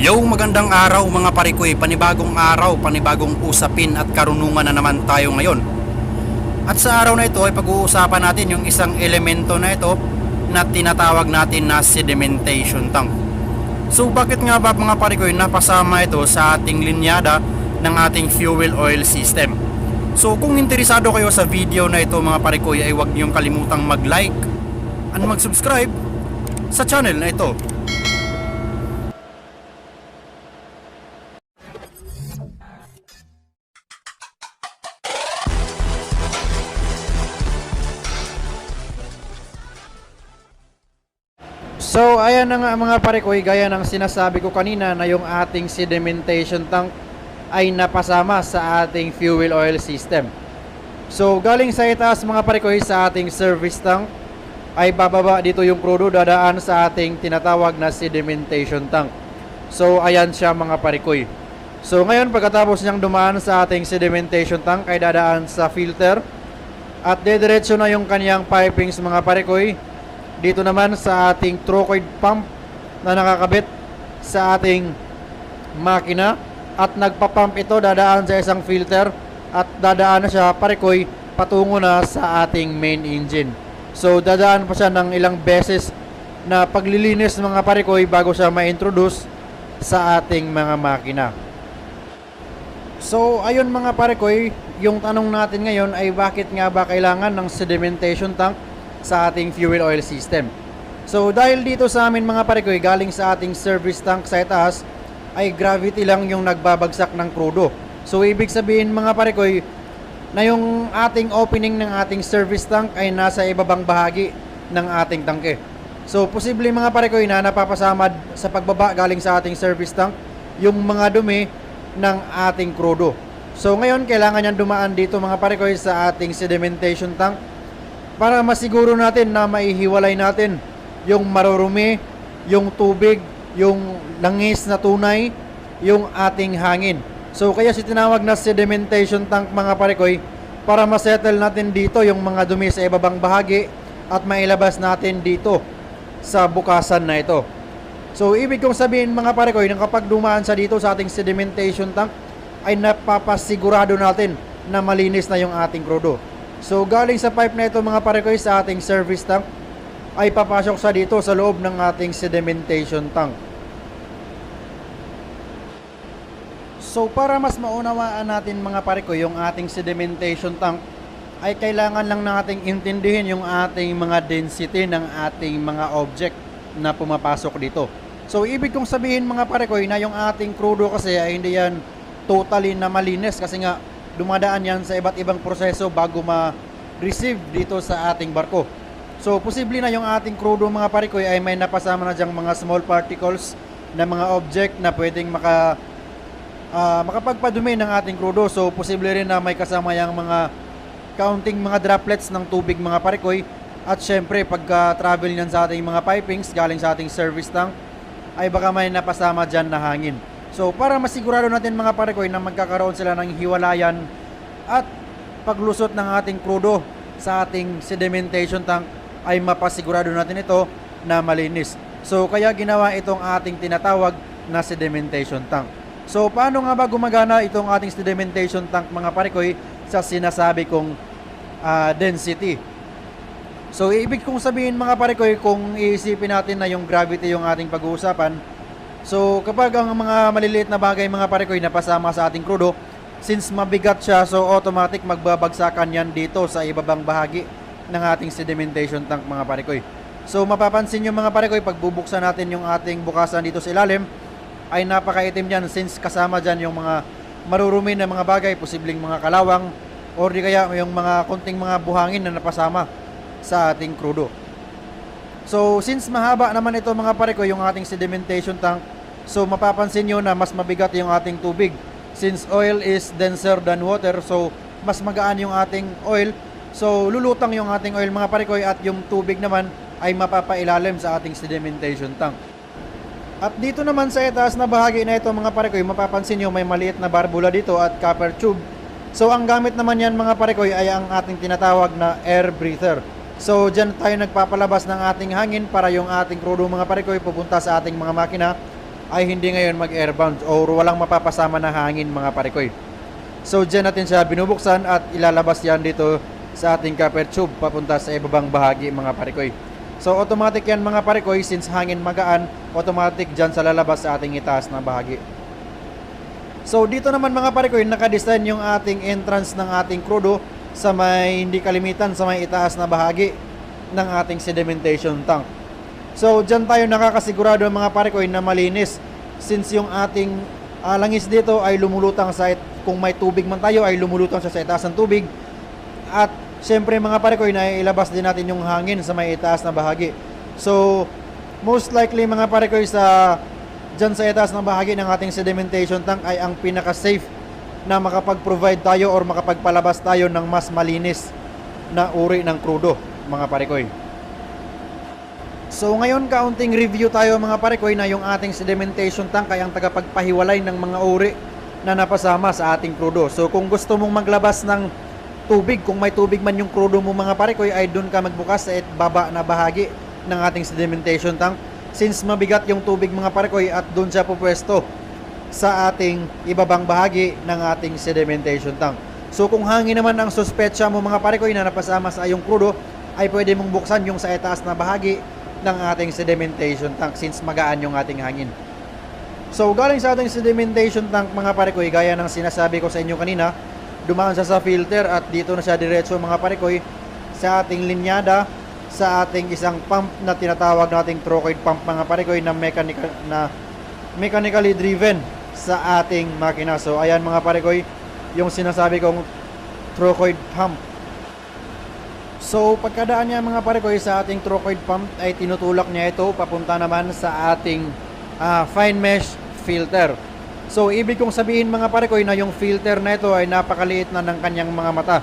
Yo, magandang araw mga parikoy, panibagong araw, panibagong usapin at karunungan na naman tayo ngayon. At sa araw na ito ay pag-uusapan natin yung isang elemento na ito na tinatawag natin na sedimentation tank. So bakit nga ba mga parikoy napasama ito sa ating linyada ng ating fuel oil system? So kung interesado kayo sa video na ito mga parikoy ay huwag niyong kalimutang mag-like and mag-subscribe sa channel na ito. So, ayan na nga mga parikoy, gaya ng sinasabi ko kanina na yung ating sedimentation tank ay napasama sa ating fuel oil system. So, galing sa itaas mga parikoy sa ating service tank ay bababa dito yung crudo dadaan sa ating tinatawag na sedimentation tank. So, ayan siya mga parikoy. So, ngayon pagkatapos niyang dumaan sa ating sedimentation tank ay dadaan sa filter at dediretso na yung kaniyang pipings mga parikoy dito naman sa ating trochoid pump na nakakabit sa ating makina at nagpapump ito dadaan sa isang filter at dadaan na siya parikoy patungo na sa ating main engine. So dadaan pa siya ng ilang beses na paglilinis mga parikoy bago siya ma-introduce sa ating mga makina. So ayun mga parikoy, yung tanong natin ngayon ay bakit nga ba kailangan ng sedimentation tank sa ating fuel oil system. So dahil dito sa amin mga parikoy, galing sa ating service tank sa itaas, ay gravity lang yung nagbabagsak ng krudo. So ibig sabihin mga parikoy, na yung ating opening ng ating service tank ay nasa ibabang bahagi ng ating tangke. So posible mga parikoy na napapasama sa pagbaba galing sa ating service tank yung mga dumi ng ating krudo. So ngayon kailangan niyang dumaan dito mga parikoy sa ating sedimentation tank para masiguro natin na maihiwalay natin yung marurumi, yung tubig, yung langis na tunay, yung ating hangin. So kaya si tinawag na sedimentation tank mga parikoy para masettle natin dito yung mga dumi sa ibabang bahagi at mailabas natin dito sa bukasan na ito. So ibig kong sabihin mga parikoy na kapag dumaan sa dito sa ating sedimentation tank ay napapasigurado natin na malinis na yung ating krudo. So galing sa pipe na ito mga parikoy sa ating service tank ay papasok sa dito sa loob ng ating sedimentation tank. So para mas maunawaan natin mga parikoy yung ating sedimentation tank ay kailangan lang nating intindihin yung ating mga density ng ating mga object na pumapasok dito. So ibig kong sabihin mga parikoy na yung ating crudo kasi ay hindi yan totally na malinis kasi nga dumadaan yan sa iba't ibang proseso bago ma-receive dito sa ating barko. So, posible na yung ating crudo mga parikoy ay may napasama na diyang mga small particles na mga object na pwedeng maka ah, makapagpadumi ng ating crudo. So, posible rin na may kasama yung mga counting mga droplets ng tubig mga parikoy. At syempre, pagka travel niyan sa ating mga pipings galing sa ating service tank, ay baka may napasama dyan na hangin. So, para masigurado natin mga parikoy na magkakaroon sila ng hiwalayan at paglusot ng ating crudo sa ating sedimentation tank ay mapasigurado natin ito na malinis. So, kaya ginawa itong ating tinatawag na sedimentation tank. So, paano nga ba gumagana itong ating sedimentation tank mga parikoy sa sinasabi kong ah, density? So, ibig kong sabihin mga parikoy, kung iisipin natin na yung gravity yung ating pag-uusapan, so kapag ang mga maliliit na bagay mga parikoy napasama sa ating krudo, since mabigat siya, so automatic magbabagsakan yan dito sa ibabang bahagi ng ating sedimentation tank mga parikoy. So mapapansin nyo mga parikoy, pag bubuksan natin yung ating bukasan dito sa ilalim, ay napakaitim yan since kasama dyan yung mga marurumi na mga bagay, posibleng mga kalawang, or di kaya yung mga konting mga buhangin na napasama sa ating krudo. So, since mahaba naman ito mga pare ko, yung ating sedimentation tank, so mapapansin nyo na mas mabigat yung ating tubig. Since oil is denser than water, so mas magaan yung ating oil. So, lulutang yung ating oil mga pare ko, at yung tubig naman ay mapapailalim sa ating sedimentation tank. At dito naman sa itaas na bahagi na ito mga pare ko, mapapansin nyo may maliit na barbula dito at copper tube. So, ang gamit naman yan mga pare ko ay ang ating tinatawag na air breather. So, dyan tayo nagpapalabas ng ating hangin para yung ating crudo mga parikoy pupunta sa ating mga makina ay hindi ngayon mag-airbound or walang mapapasama na hangin mga parikoy. So dyan natin siya binubuksan at ilalabas yan dito sa ating copper tube papunta sa ibabang bahagi mga parikoy. So automatic yan mga parikoy since hangin magaan, automatic dyan sa lalabas sa ating itaas na bahagi. So dito naman mga parikoy, nakadesign yung ating entrance ng ating krudo sa may hindi kalimitan sa may itaas na bahagi ng ating sedimentation tank. So dyan tayo nakakasigurado mga parikoy na malinis since yung ating ah, langis dito ay lumulutang sa it- kung may tubig man tayo ay lumulutang siya sa itaas ng tubig at syempre mga parikoy na ilabas din natin yung hangin sa may itaas na bahagi. So most likely mga parikoy sa dyan sa itaas ng bahagi ng ating sedimentation tank ay ang pinaka-safe na makapag-provide tayo or makapagpalabas tayo ng mas malinis na uri ng krudo, mga parikoy. So ngayon kaunting review tayo mga parikoy na yung ating sedimentation tank ay ang tagapagpahiwalay ng mga uri na napasama sa ating krudo. So kung gusto mong maglabas ng tubig, kung may tubig man yung krudo mo mga parikoy ay doon ka magbukas sa baba na bahagi ng ating sedimentation tank since mabigat yung tubig mga parikoy at doon siya pupwesto sa ating ibabang bahagi ng ating sedimentation tank. So kung hangin naman ang suspetsa mo mga parikoy na napasama sa iyong krudo, ay pwede mong buksan yung sa itaas na bahagi ng ating sedimentation tank since magaan yung ating hangin. So galing sa ating sedimentation tank mga parikoy, gaya ng sinasabi ko sa inyo kanina, dumaan siya sa filter at dito na siya diretso mga parikoy sa ating linyada sa ating isang pump na tinatawag nating trochoid pump mga parikoy na mechanical na mechanically driven sa ating makina. So ayan mga parikoy, yung sinasabi kong trochoid pump. So pagkadaan niya mga parikoy sa ating trochoid pump ay tinutulak niya ito papunta naman sa ating ah, fine mesh filter. So ibig kong sabihin mga parikoy na yung filter na ito ay napakaliit na ng kanyang mga mata.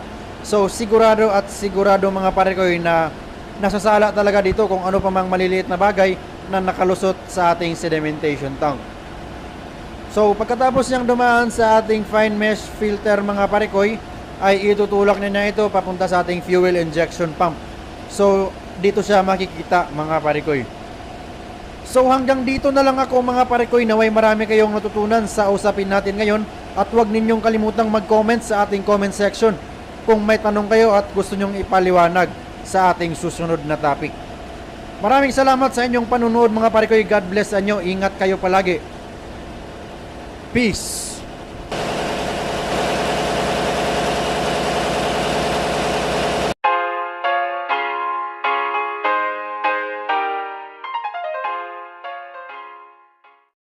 So sigurado at sigurado mga parikoy na nasasala talaga dito kung ano pa mang maliliit na bagay na nakalusot sa ating sedimentation tank. So pagkatapos niyang dumaan sa ating fine mesh filter mga parikoy, ay itutulak niya ito papunta sa ating fuel injection pump. So dito siya makikita mga parikoy. So hanggang dito na lang ako mga parikoy naway marami kayong natutunan sa usapin natin ngayon at huwag ninyong kalimutang mag-comment sa ating comment section kung may tanong kayo at gusto nyong ipaliwanag sa ating susunod na topic. Maraming salamat sa inyong panunood mga parikoy. God bless sa inyo. Ingat kayo palagi. Peace.